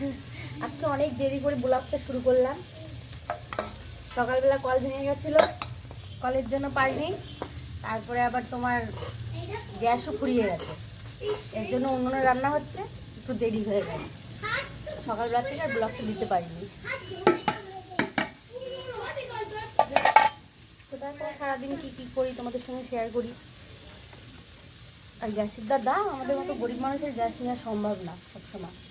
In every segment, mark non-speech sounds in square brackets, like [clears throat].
[laughs] আজকে অনেক দেরি করে ব্লগটা শুরু করলাম। সকালবেলা কল ভেঙে গেছিল, কলের জন্য পারিনি। তারপরে আবার তোমার গ্যাসও ফুরিয়ে গেছে। এর জন্য অন্য রান্না হচ্ছে, একটু দেরি হয়ে গেছে। সকালবেলা থেকে আর ব্লগটা দিতে পারিনি। তো তারপরে সারাদিন কী কী করি তোমাদের সঙ্গে শেয়ার করি। আর গ্যাসের দা দাম আমাদের মতো গরিব মানুষের গ্যাস নেওয়া সম্ভব না সবসময়।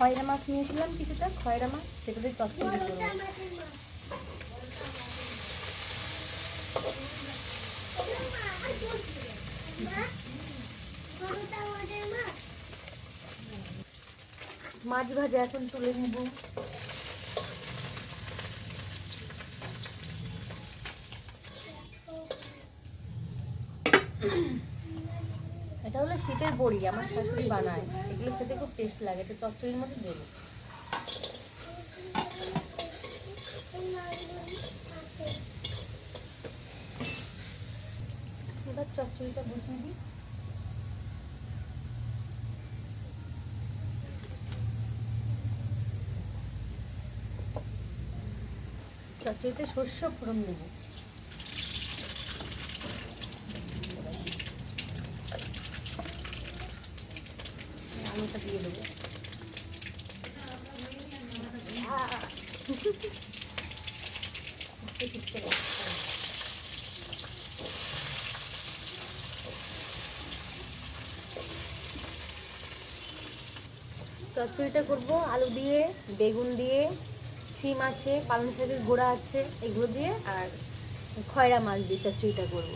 খয়রা মাছ নিয়েছিলাম কিছুটা, খয়রা মাছ দিয়ে চচ্চড়ি করব মাছ ভাজা এখন তুলে নেব। এটা হলো শীতের বড়ি আমার শাশুড়ি বানায়। এগুলো খেতে খুব টেস্ট লাগে এটা চচ্চড়ির মধ্যে দেবো। এবার চচ্চড়িটা বসিয়ে দিই। চচ্চড়িতে শস্য ফোড়ন দেবো। আলুটা দিয়ে দেবো। চচ্চড়িটা করব আলু দিয়ে বেগুন দিয়ে সিম আছে পালং শাকের গোড়া আছে এগুলো দিয়ে আর খয়রা মাছ দিয়ে চচ্চড়িটা করব।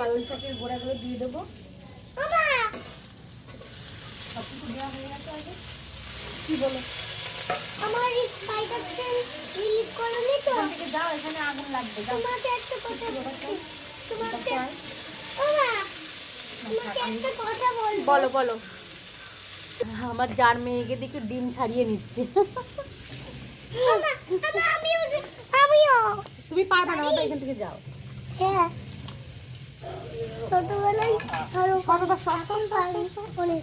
পালং শাকের গোড়াগুলো দিয়ে দেবো। দেওয়া হয়ে গেছে আগে কি বলো আমার এই স্পাইডারটা করনি তো থেকে যাও এখানে আগুন লাগবে যাও তোমাকে একটা কথা তোমাকে চাই। তোমাকে একটা কথা বলব বলো। বলো আমার যার মেয়েকে দেখে ডিম ছাড়িয়ে নিচ্ছে। তুমি পারবে না এখান থেকে যাও। হ্যাঁ ছোটবেলায় সর সর পারি অনেক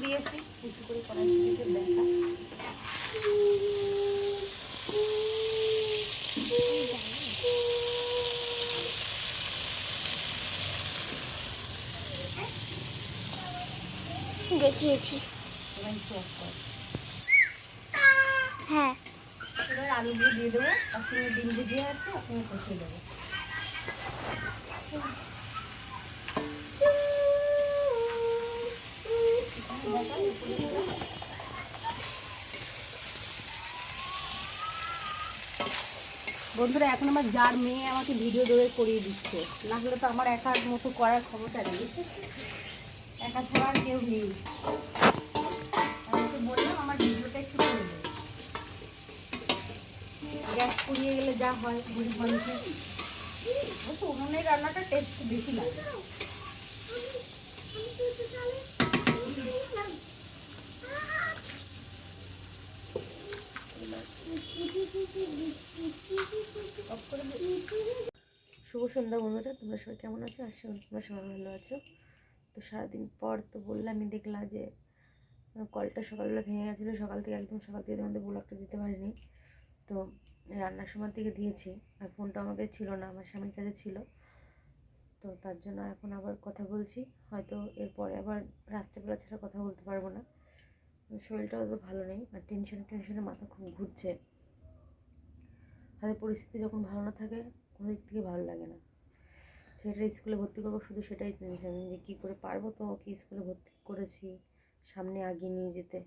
দিয়েছি একটু করে কড়াইশুটিতে দেখা দেখিয়েছি। হ্যাঁ। এবার আলুগুলো দিয়ে দেবো আর ডিম ভিজিয়ে আছে আপনাকে কষিয়ে দেবো। বন্ধুরা, এখন আমার যার মেয়ে আমাকে ভিডিও দৌড়ে করিয়ে দিচ্ছে। না হলে তো আমার একার মতো করার ক্ষমতা নেই। একা ছাড়া কেউ নেই। আমাকে বললাম, আমার ভিডিওটা একটু গ্যাস পুড়িয়ে গেলে যা হয় গরিব মানুষের উনুনের রান্নাটা টেস্ট বেশি লাগে অফ করে দে। শুভ সন্ধ্যা বন্ধুরা, তোমরা সবাই কেমন আছো? আশা করি তোমরা সবাই ভালো আছো। তো সারাদিন পর তো বললামই দেখলা যে কলটা সকালবেলা ভেঙে গেছিল। সকাল থেকে একদম সকাল থেকে তোমাদের ব্লগটা দিতে পারিনি। তো রান্নার সময় থেকে দিয়েছি, আর ফোনটা আমাদের ছিল না, আমার স্বামীর কাছে ছিল। তো তার জন্য এখন আবার কথা বলছি। হয়তো এরপরে আবার রাত্রেবেলা ছাড়া কথা বলতে পারব না। শরীরটা অত ভালো নেই আর টেনশন টেনশনে মাথা খুব ঘুরছে। হাতে পরিস্থিতি যখন ভালো না থাকে, কোনো দিক থেকে ভালো লাগে না। ছেলেটা স্কুলে ভর্তি করব, শুধু সেটাই টেনশন যে কী করে পারব তো ওকে স্কুলে ভর্তি করেছি, সামনে আগিয়ে নিয়ে যেতে।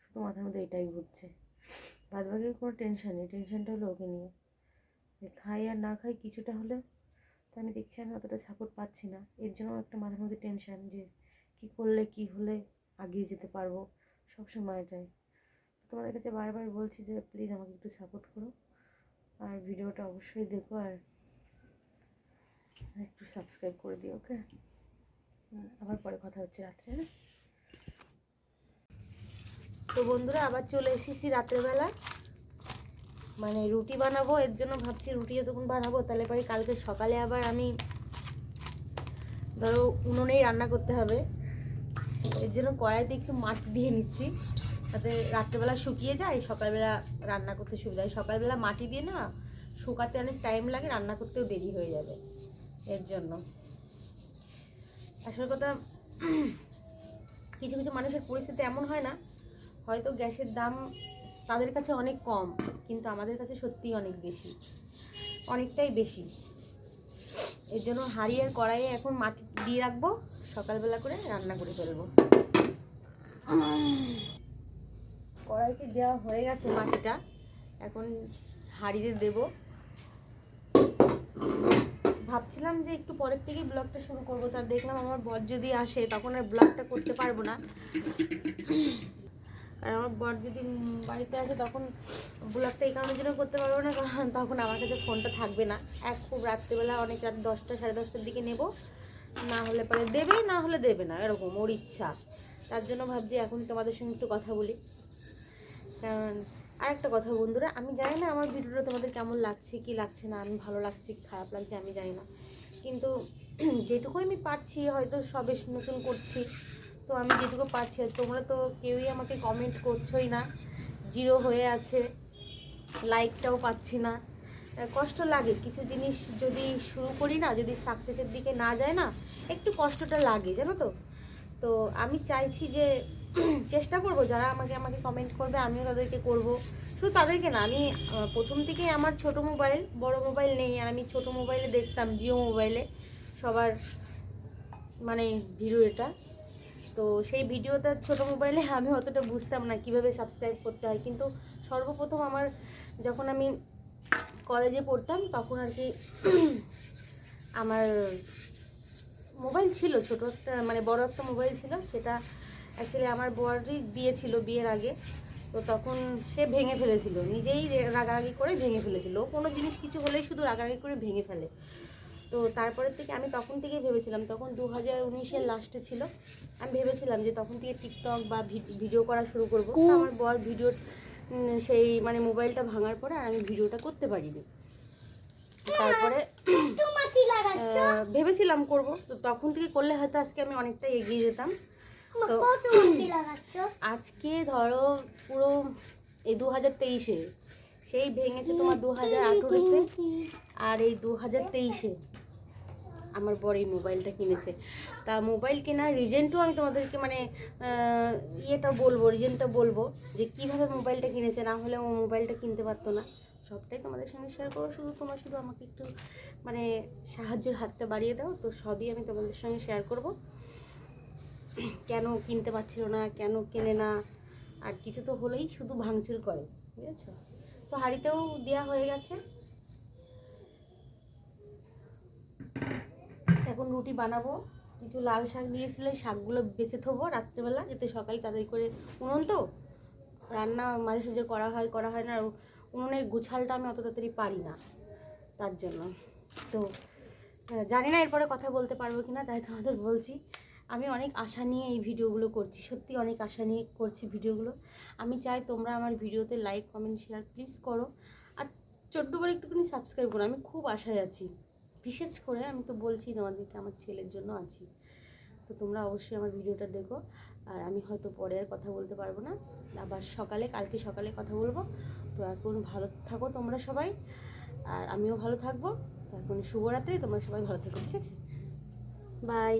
শুধু মাথার মধ্যে এটাই ঘুরছে। বাদ বাকি কোনো টেনশন নেই টেনশনটা হলো ওকে নিয়ে। খাই আর না খাই কিছুটা হলেও তো আমি দেখছি আমি অতটা সাপোর্ট পাচ্ছি না। এর জন্য একটা মাথার মধ্যে টেনশন যে কী করলে, কী হলে এগিয়ে যেতে পারব। সব সময় এটাই। তোমাদের কাছে বারবার বলছি যে প্লিজ আমাকে একটু সাপোর্ট করো। আর ভিডিওটা অবশ্যই দেখো আর একটু সাবস্ক্রাইব করে দিও ওকে আবার পরে কথা হচ্ছে রাত্রে হ্যাঁ? তো বন্ধুরা, আবার চলে এসেছি রাত্রেবেলা। মানে রুটি বানাবো, এর জন্য ভাবছি রুটি যতক্ষণ বানাবো, তাহলে পরে কালকে সকালে আবার আমি ধরো উনুনেই রান্না করতে হবে। এর জন্য কড়াইতে একটু মাটি দিয়ে নিচ্ছি। যাতে রাত্রেবেলা শুকিয়ে যায়, সকালবেলা রান্না করতে সুবিধা হয়। সকালবেলা মাটি দিয়ে না শুকাতে অনেক টাইম লাগে, রান্না করতেও দেরি হয়ে যাবে এর জন্য। আসল কথা, কিছু কিছু মানুষের পরিস্থিতি এমন হয় না, হয়তো গ্যাসের দাম তাদের কাছে অনেক কম, কিন্তু আমাদের কাছে সত্যিই অনেক বেশি। অনেকটাই বেশি। এর জন্য হাঁড়ি আর কড়াইয়ে এখন মাটি দিয়ে রাখব। সকালবেলা করে রান্না করে ফেলব। কড়াইতে দেওয়া হয়ে গেছে মাটিটা এখন হাঁড়িতে দেবো। ভাবছিলাম যে একটু পরের থেকেই ব্লগটা শুরু করব তার দেখলাম আমার বর যদি আসে, তখন আর ব্লগটা করতে পারব না। আর আমার বর যদি বাড়িতে আসে, তখন ব্লগটা এই কারণের জন্য করতে পারব না, কারণ তখন আমার কাছে ফোনটা থাকবে না। এক খুব রাত্রেবেলা অনেক রাত দশটা, সাড়ে দশটার দিকে নেব। না হলে পরে দেবে, না হলে দেবে না, এরকম ওর ইচ্ছা। তার জন্য ভাবছি এখন তোমাদের সঙ্গে একটু কথা বলি। কারণ আরেকটা কথা বন্ধুরা, আমি জানি না আমার ভিডিওটা তোমাদের কেমন লাগছে, কি লাগছে না, আমি ভালো লাগছে খারাপ লাগছে, আমি জানি না। কিন্তু [clears throat] যেটুকু আমি পারছি, হয়তো সবে নতুন করছি, তো আমি যেটুকু পারছি, আর তোমরা তো কেউই আমাকে কমেন্ট করছোই না, জিরো হয়ে আছে লাইকটাও পাচ্ছি না। কষ্ট লাগে, কিছু জিনিস যদি শুরু করি না, যদি সাকসেসের দিকে না যায় না একটু কষ্টটা লাগে, জানো তো? তো আমি চাইছি যে [clears throat] চেষ্টা করব, যারা আমাকে আমাকে কমেন্ট করবে, আমিও তাদেরকে করব। শুধু তাদেরকে না, আমি প্রথম থেকেই আমার ছোট মোবাইল বড় মোবাইল নেই, আর আমি ছোট মোবাইলে দেখতাম, জিও মোবাইলে সবার মানে ভিডিওটা তো সেই ভিডিওটা ছোট মোবাইলে আমি অতটা বুঝতাম না, কীভাবে সাবস্ক্রাইব করতে হয়। কিন্তু সর্বপ্রথম আমার যখন আমি কলেজে পড়তাম, তখন আর কি [clears throat] আমার মোবাইল ছিল, ছোট মানে বড় একটা মোবাইল ছিল, সেটা অ্যাকচুয়ালি আমার বরই দিয়েছিল বিয়ের আগে। তো তখন সে ভেঙে ফেলেছিল, নিজেই রাগারাগি করে ভেঙে ফেলেছিল। কোনো জিনিস কিছু হলেই শুধু রাগারাগি করে ভেঙে ফেলে। তো তারপরের থেকে আমি তখন থেকে ভেবেছিলাম, তখন দু হাজার উনিশের লাস্টে ছিল। আমি ভেবেছিলাম যে তখন থেকে টিকটক বা ভিডিও করা শুরু করব। আমার বর ভিডিও সেই মানে মোবাইলটা ভাঙার পরে আর আমি ভিডিওটা করতে পারিনি। তারপরে [coughs] একটু মাটি লাগাচ্ছ আহ, ভেবেছিলাম করব। তো তখন থেকে করলে হয়তো আজকে আমি অনেকটা এগিয়ে যেতাম। তো- আজকে ধরো পুরো এই দু হাজার তেইশে। সেই ভেঙেছে তোমার দু হাজার আঠেরোতে আর এই দু হাজার তেইশে আমার বর এই মোবাইলটা কিনেছে। তা মোবাইল কেনার রিজেন্টও আমি তোমাদেরকে মানে ইয়েটা বলব রিজেন্টটা বলব যে কীভাবে মোবাইলটা কিনেছে না হলে ও মোবাইলটা কিনতে পারতো না। সবটাই তোমাদের সঙ্গে শেয়ার করো শুধু তোমরা শুধু আমাকে একটু মানে সাহায্যের হাতটা বাড়িয়ে দাও। তো সবই আমি তোমাদের সঙ্গে শেয়ার করব। কেন কিনতে পারছিল না, কেন কেনে না, আর কিছু তো হলেই শুধু ভাঙচুর করে, বুঝেছ? তো হাঁড়িতেও দেওয়া হয়ে গেছে। এখন রুটি বানাবো। কিছু লাল শাক দিয়েছিলে, শাকগুলো বেছে থবো রাত্রেবেলা, যাতে সকালে তাড়াতাড়ি করে উনুন তো। রান্না মাঝে সাঝে করা হয় করা হয় না। উনুনের গুছালটা আমি অত তাড়াতাড়ি পারি না তার জন্য। তো জানি না এরপরে কথা বলতে পারব কি না তাই তোমাদের বলছি। আমি অনেক আশা নিয়ে এই ভিডিওগুলো করছি, সত্যি অনেক আশা নিয়ে করছি ভিডিওগুলো। আমি চাই তোমরা আমার ভিডিওতে লাইক কমেন্ট শেয়ার প্লিজ করো। আর ছোট্ট করে একটুখানি সাবস্ক্রাইব করো, আমি খুব আশায় আছি। বিশেষ করে আমি তো বলছি তোমাদেরকে, আমার ছেলের জন্য আছি। তো তোমরা অবশ্যই আমার ভিডিওটা দেখো। আর আমি হয়তো পরে আর কথা বলতে পারব না। আবার সকালে, কালকে সকালে কথা বলব। তো এখন ভালো থাকো তোমরা সবাই। আর আমিও ভালো থাকব। এখন শুভরাত্রি, তোমরা সবাই ভালো থাকো, ঠিক আছে? বাই